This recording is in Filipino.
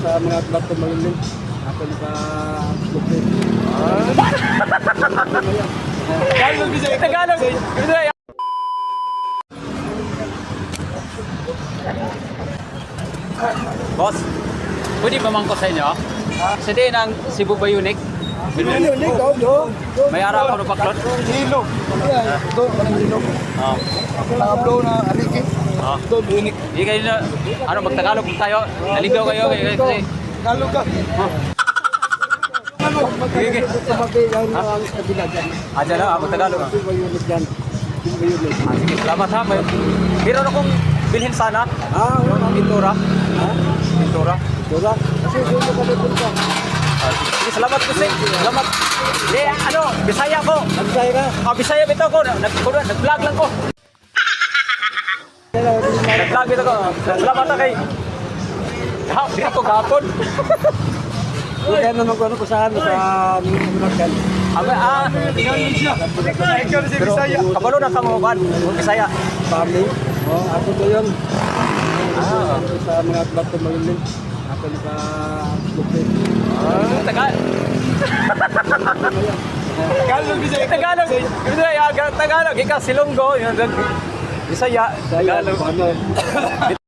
sa mga bato malulin. Ako naka bukit. Tagalog, Bisaya. Tagalog. Bisaya. Boss, pwede ba mangko sa inyo? Sa din ang Cebu Bayunik. Ano ni ko do? May araw ko paklot. Hilo. Yeah, do parang hilo. Oh. Tablo na aliki. Oh. Do unik. Hindi kayo na, ano, magtagalog tayo. Naligaw kayo. Kalo ka. Ano? Sige, dyan na, ah, magtagalog. ah. Sige, salamat ha. May, meron akong bilhin sana. Ah. Pintura. Pintura. Dura? Kasi dito ka sige, salamat po, Sing. Salamat. Eh, ano, Bisaya ko. Nagsay ka? Ah, Bisaya bitaw ko. Nag, nag-vlog lang ko. Nag-vlog bitaw ko. Salamat na kay... Ha, dito ko gapon. Kaya naman ko ano ko saan sa Minagkan. Abi, ah, pero kabalo na kamo kan, Bisaya. Farming. Oh, ako to yun. Ah. Sa mga bato malulin. Ako naka bukit. Ah, Tagal. Tagalog, Bisaya. Tagalog. Bisaya, Tagalog. Ikaw, Silonggo. Yun, Bisaya. Saya, Tagalog.